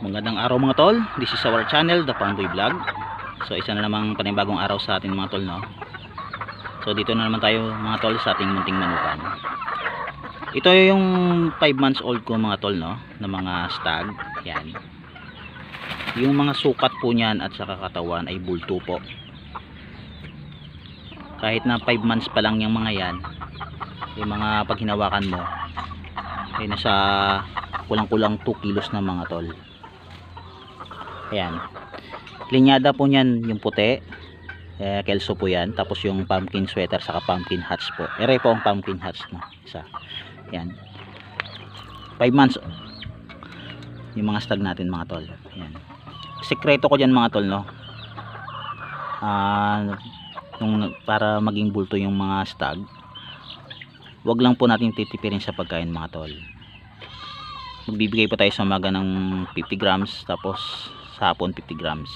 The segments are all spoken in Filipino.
Magandang araw mga tol. This is our channel, The Pandoy Vlog. So isa na namang panibagong araw sa atin mga tol, no? So dito na naman tayo mga tol sa ating munting manukan. Ito yung 5 months old ko mga tol, no? Na mga stag. Yan. Yung mga sukat po niyan at saka katawan ay bulto po. Kahit na 5 months pa lang yung mga yan, yung mga pag hinawakan mo, ay nasa kulang-kulang 2 kilos na mga tol. Ayan. Linyada po niyan yung puti. Eh, kelso po yan. Tapos yung pumpkin sweater saka pumpkin hats po. Ere po ang pumpkin hats no. Isa. Ayan. 5 months. Yung mga stag natin mga tol. Ayan. Sekreto ko dyan mga tol no. Ah, nung para maging bulto yung mga stag. Wag lang po natin titipirin sa pagkain mga tol magbibigay po tayo sa umaga ng 50 grams tapos sa hapon 50 grams.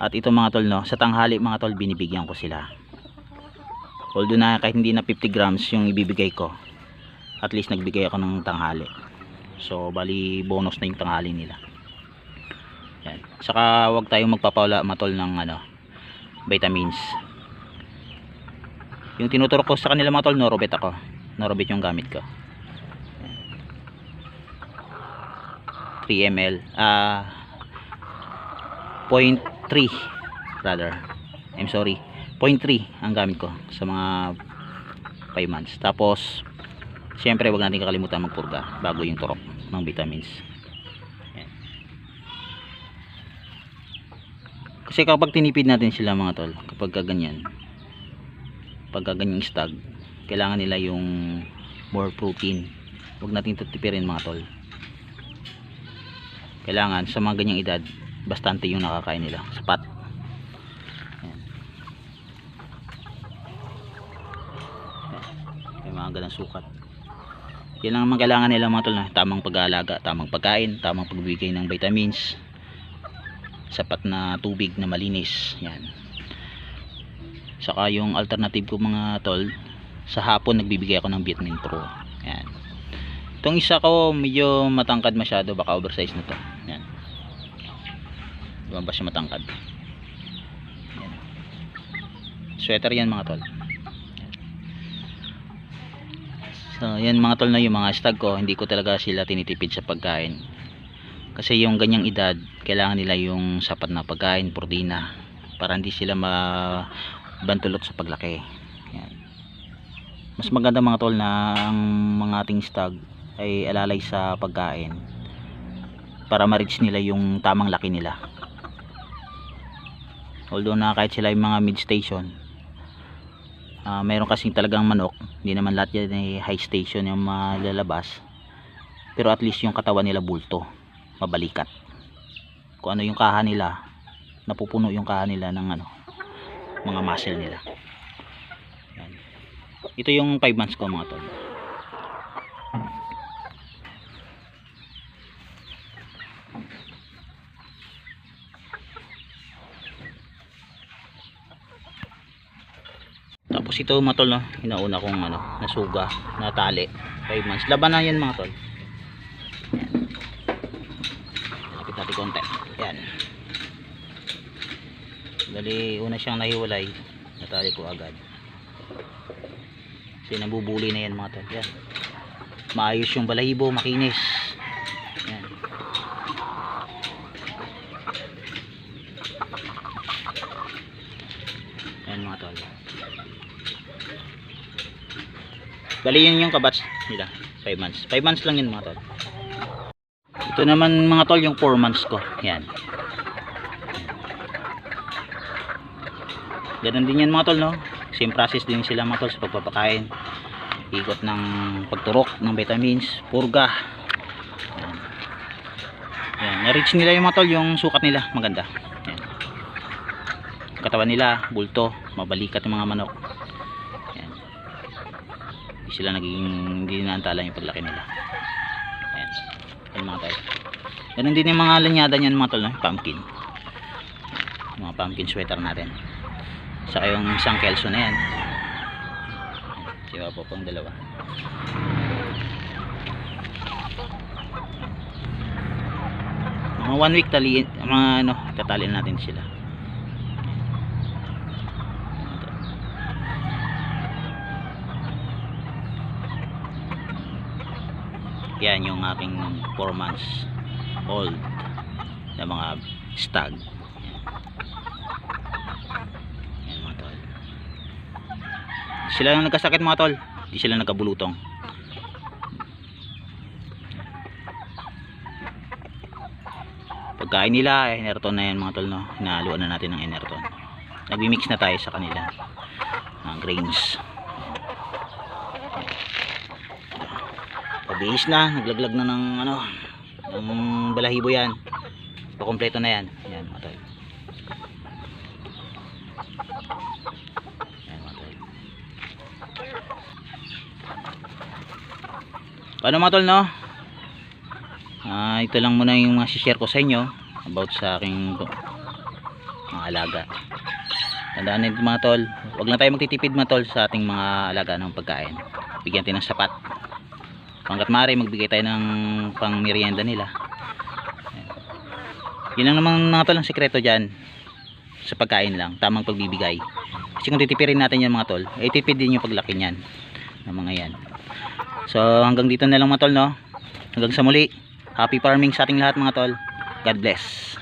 At ito mga tol no sa tanghali mga tol binibigyan ko sila. Although na kahit hindi na 50 grams yung ibibigay ko at least nagbigay ako ng tanghali. So bali bonus na yung tanghali nila. Yan. Saka wag tayong magpapawala mga tol ng ano vitamins. Yung tinuturo ko sa kanila mga tol norobet ako. Norobet yung gamit ko. 3 ml ah 0.3 rather I'm sorry. 0.3 ang gamit ko sa mga 5 months. Tapos syempre wag natin kakalimutan magpurga bago yung turok ng vitamins. Kasi kapag tinipid natin sila mga tol kapag ganyan pagka ganyang stag kailangan nila yung more protein. Wag natin tutipirin mga tol. Kailangan sa mga ganyang edad bastante yung nakakain nila. Sapat. Ayan. Ayan. mga ganang sukat. Yan lang naman kailangan nila mga tol na tamang pag-aalaga tamang pagkain tamang pagbibigay ng vitamins sapat na tubig na malinis. Yan. Saka yung alternative ko mga tol sa hapon nagbibigay ako ng vitamin pro. Yan. Itong isa ko medyo matangkad masyado. Baka oversize na to. Ba siya matangkad? Sweater yan mga tol. So yan mga tol na yung mga stag ko hindi ko talaga sila tinitipid sa pagkain. Kasi yung ganyang edad kailangan nila yung sapat na pagkain, protina para hindi sila mabantulot sa paglaki. Yan. Mas maganda mga tol na ang mga ating stag ay alalay sa pagkain para ma-reach nila yung tamang laki nila although na kahit sila yung mga mid station uh, meron kasing talagang manok. Hindi naman lahat yan ay high station yung malalabas. Pero at least yung katawan nila bulto mabalikat. Kung ano yung kaha nila napupuno yung kaha nila ng ano mga muscle nila. Yan. ito yung 5 months ko mga tol Tapos ito mga tol, no? hinauna kong ano, nasuga, natali. 5 months. Laban na yan mga tol. Lapit natin konti. Yan. Dali, una siyang nahiwalay. Natali ko agad. Kasi nabubuli na yan mga tol. Yan. Maayos yung balahibo, makinis. Yan. Yan mga tol. Bali yun yung kabats nila. 5 months. 5 months lang yun mga tol. Ito naman mga tol yung 4 months ko. Yan. Ganun din yan mga tol no. Same process din sila mga tol sa pagpapakain. Ikot ng pagturok ng vitamins, purga. Yan. Na-reach nila yung mga tol yung sukat nila. Maganda. Yan. Katawan nila, bulto, mabalikat yung mga manok sila naging hindi naantala yung paglaki nila. Ayan. Ayan mga tayo ganun din yung mga lanyada niyan mga tol no? pumpkin. Mga pumpkin sweater natin. Saka yung isang kelso na yan. Siya po pang dalawa. Mga one week tali mga ano tatali na natin sila yan yung aking 4 months old na mga stag. Yan, yan mga tol. Sila lang nagkasakit mga tol. Di sila nagkabulutong. Pagkain nila eh, enerton na yan mga tol no? Hinahaluan na natin ng enerton. Nagmi-mix na tayo sa kanila. Ng grains pabihis na naglaglag na ng ano ng balahibo yan pakompleto na yan yan mga tol yan mga tol paano mga tol no Ah, ito lang muna yung mga share ko sa inyo about sa aking mga alaga. Tandaan nito mga tol, wag lang tayo magtitipid mga tol sa ating mga alaga ng pagkain. Bigyan tayo ng sapat. Pangkat maaari magbigay tayo ng pang merienda nila. Yun lang naman mga tol ang sekreto diyan sa pagkain lang, tamang pagbibigay. Kasi kung titipirin natin yan mga tol, eh tipid din yung paglaki niyan ng mga yan. So hanggang dito na lang mga tol no. Hanggang sa muli. Happy farming sa ating lahat mga tol. God bless.